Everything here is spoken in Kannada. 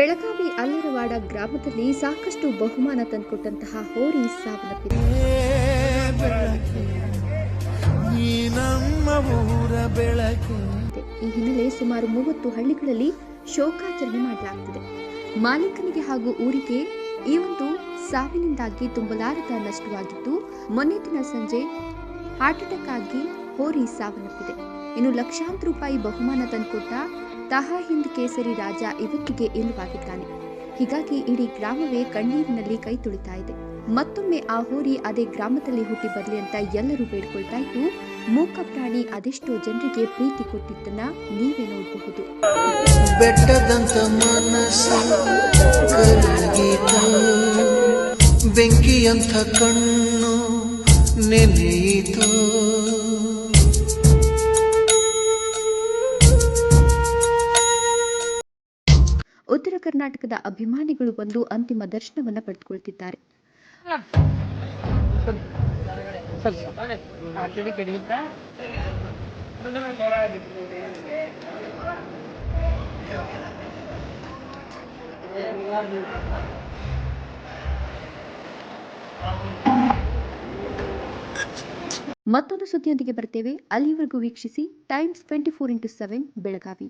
ಬೆಳಗಾವಿ ಅಲ್ಲರವಾಡ ಗ್ರಾಮದಲ್ಲಿ ಸಾಕಷ್ಟು ಬಹುಮಾನ ತಂದುಕೊಟ್ಟಂತಹ ಹೋರಿ ಸಾವನ್ನಪ್ಪಿದೆ. ಈ ಹಿನ್ನೆಲೆ ಸುಮಾರು ಮೂವತ್ತು ಹಳ್ಳಿಗಳಲ್ಲಿ ಶೋಕಾಚರಣೆ ಮಾಡಲಾಗುತ್ತಿದೆ ಮಾಲೀಕನಿಗೆ ಹಾಗೂ ಊರಿಗೆ ಈ ಒಂದು ಸಾವಿನಿಂದಾಗಿ ತುಂಬಲಾರದ ನಷ್ಟವಾಗಿದ್ದು ಮೊನ್ನೆ ದಿನ ಸಂಜೆ ಹಾರ್ಟ್ ಅಟ್ಯಾಕ್ ಆಗಿ ಹೋರಿ ಸಾವನ್ನಪ್ಪಿದೆ. ಇನ್ನು ಲಕ್ಷಾಂತರ ರೂಪಾಯಿ ಬಹುಮಾನ ತಂದುಕೊಟ್ಟ ತಹಾ ಹಿಂದ್ ಕೇಸರಿ ರಾಜ ಇವತ್ತಿಗೆ ಇಲ್ಲವಾಗಿದ್ದಾನೆ. ಹೀಗಾಗಿ ಇಡೀ ಗ್ರಾಮವೇ ಕಣ್ಣೀರಿನಲ್ಲಿ ಕೈ ತುಳಿತಾ ಇದೆ. ಮತ್ತೊಮ್ಮೆ ಆ ಹೋರಿ ಅದೇ ಗ್ರಾಮದಲ್ಲಿ ಹುಟ್ಟಿ ಬರಲಿ ಅಂತ ಎಲ್ಲರೂ ಬೇಡ್ಕೊಳ್ತಾ ಇದ್ದು, ಮೂಕ ಪ್ರಾಣಿ ಅದೆಷ್ಟೋ ಜನರಿಗೆ ಪ್ರೀತಿ ಕೊಟ್ಟಿದ್ದನ್ನ ನೀವೇ ನೋಡಬಹುದು. ಬೆಟ್ಟದಂತ ಬೆಂಕಿಯಂಥ ಕಣ್ಣು ನೆನೆಯಿತು. ಉತ್ತರ ಕರ್ನಾಟಕದ ಅಭಿಮಾನಿಗಳು ಬಂದು ಅಂತಿಮ ದರ್ಶನವನ್ನ ಪಡೆದುಕೊಳ್ತಿದ್ದಾರೆ. ಮತ್ತೊಂದು ಸುದ್ದಿಯೊಂದಿಗೆ ಬರ್ತೇವೆ. ಅಲ್ಲಿವರೆಗೂ ವೀಕ್ಷಿಸಿ Times twenty four into seven Belagavi.